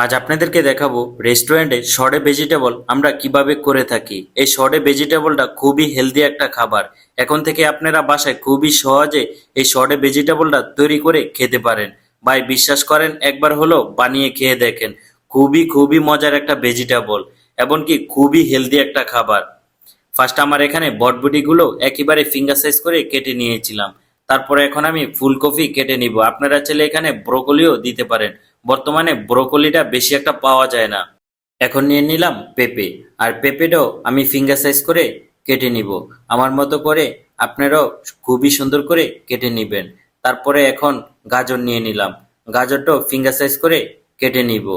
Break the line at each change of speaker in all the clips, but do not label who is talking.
আজ আপনাদেরকে দেখাবো রেস্টুরেন্টে শর্টে ভেজিটেবল আমরা কীভাবে করে থাকি। এই শর্টে ভেজিটেবলটা খুবই হেলদি একটা খাবার। এখন থেকে আপনারা বাসায় খুবই সহজে এই শর্টে ভেজিটেবলটা তৈরি করে খেতে পারেন। ভাই, বিশ্বাস করেন, একবার হলো বানিয়ে খেয়ে দেখেন। খুবই খুবই মজার একটা ভেজিটেবল এমনকি খুবই হেলদি একটা খাবার। ফার্স্ট আমার এখানে বটবুটিগুলো একেবারে ফিঙ্গার সাইজ করে কেটে নিয়েছিলাম। তারপরে এখন আমি ফুলকপি কেটে নিব। আপনারা চাইলে এখানে ব্রোকলিও দিতে পারেন। বর্তমানে ব্রোকলিটা বেশি একটা পাওয়া যায় না। এখন নিয়ে নিলাম পেঁপে। আর পেঁপেটাও আমি ফিঙ্গার সাইজ করে কেটে নিব। আমার মতো করে আপনারাও খুবই সুন্দর করে কেটে নেবেন। তারপরে এখন গাজর নিয়ে নিলাম। গাজরটাও ফিঙ্গার সাইজ করে কেটে নিব।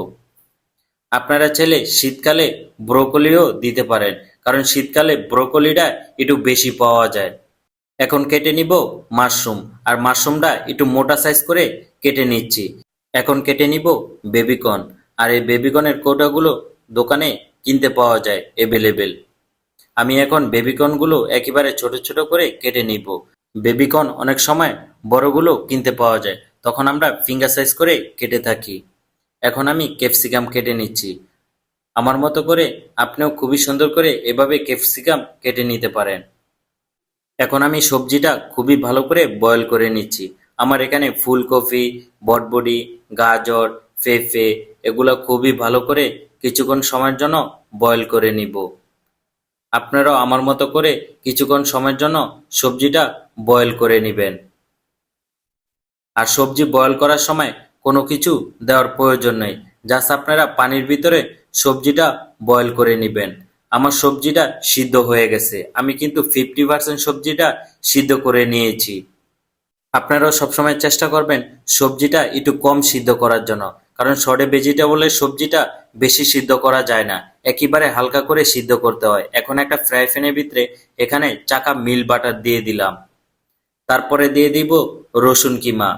আপনারা ছেলে শীতকালে ব্রোকলিও দিতে পারেন, কারণ শীতকালে ব্রোকলিটা একটু বেশি পাওয়া যায়। এখন কেটে নিব মাশরুম। আর মাশরুমটা একটু মোটা সাইজ করে কেটে নিচ্ছি। এখন কেটে নিব বেবিকর্ন আর এই বেবিকর্নের কৌটাগুলো দোকানে কিনতে পাওয়া যায় এভেলেবেল। আমি এখন বেবিকর্নগুলো একেবারে ছোট ছোট করে কেটে নিব। বেবিকর্ন অনেক সময় বড়গুলো কিনতে পাওয়া যায়, তখন আমরা ফিঙ্গার সাইজ করে কেটে থাকি। এখন আমি ক্যাপসিকাম কেটে নিচ্ছি। আমার মতো করে আপনিও খুবই সুন্দর করে এভাবে ক্যাপসিকাম কেটে নিতে পারেন। এখন আমি সবজিটা খুবই ভালো করে বয়েল করে নিচ্ছি। আমার এখানে ফুলকপি, বটবডি, গাজর পেঁপে এগুলো খুবই ভালো করে কিছুক্ষণ সময়ের জন্য বয়ল করে নিব। আপনারাও আমার মতো করে কিছুক্ষণ সময়ের জন্য সবজিটা বয়েল করে নেবেন। আর সবজি বয়ল করার সময় কোনো কিছু দেওয়ার প্রয়োজন নেই। জাস্ট আপনারা পানির ভিতরে সবজিটা বয়ল করে নেবেন। আমার সবজিটা সিদ্ধ হয়ে গেছে। আমি কিন্তু ফিফটি পার্সেন্ট সবজিটা সিদ্ধ করে নিয়েছি। আপনারাও সবসময় চেষ্টা করবেন সবজিটা একটু কম সিদ্ধ করার জন্য। কারণ শর্টে ভেজিটেবলের সবজিটা বেশি সিদ্ধ করা যায় না। একেবারে হালকা করে সিদ্ধ করতে হয়। এখন একটা ফ্রাই প্যানের ভিতরে এখানে চাকা মিল বাটার দিয়ে দিলাম। তারপরে দিয়ে দিব রসুন কিমা।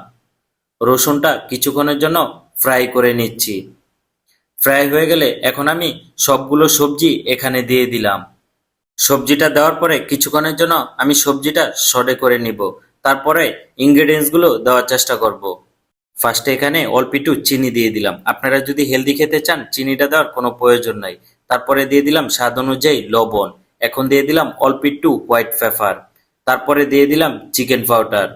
রসুনটা কিছুক্ষণের জন্য ফ্রাই করে নিচ্ছি। ফ্রাই হয়ে গেলে এখন আমি সবগুলো সবজি এখানে দিয়ে দিলাম। সবজিটা দেওয়ার পরে কিছুক্ষণের জন্য আমি সবজিটা সডে করে নিব। তারপরে ইনগ্রেডিয়েন্টসগুলো দেওয়ার চেষ্টা করব। ফার্স্টে এখানে অল্প একটু চিনি দিয়ে দিলাম। আপনারা যদি হেলদি খেতে চান, চিনিটা দেওয়ার কোনো প্রয়োজন নাই। তারপরে দিয়ে দিলাম স্বাদ অনুযায়ী লবণ। এখন দিয়ে দিলাম অল্প একটু হোয়াইট পেপার তারপরে দিয়ে দিলাম চিকেন পাউডার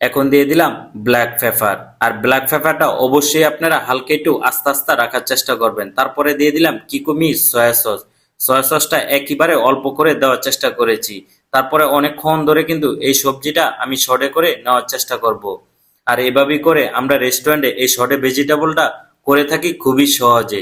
এখন দিয়ে দিলাম ব্ল্যাক পেপার আর ব্ল্যাক পেপারটা অবশ্যই আপনারা হালকা একটু আস্তে আস্তে রাখার চেষ্টা করবেন। তারপরে দিয়ে দিলাম কিকুমি সয়া সস। সয়া সসটা একেবারে অল্প করে দেওয়ার চেষ্টা করেছি। তারপরে অনেকক্ষণ ধরে কিন্তু এই সবজিটা আমি শর্টে করে নেওয়ার চেষ্টা করব। আর এভাবেই করে আমরা রেস্টুরেন্টে এই শর্টে ভেজিটেবলটা করে থাকি খুবই সহজে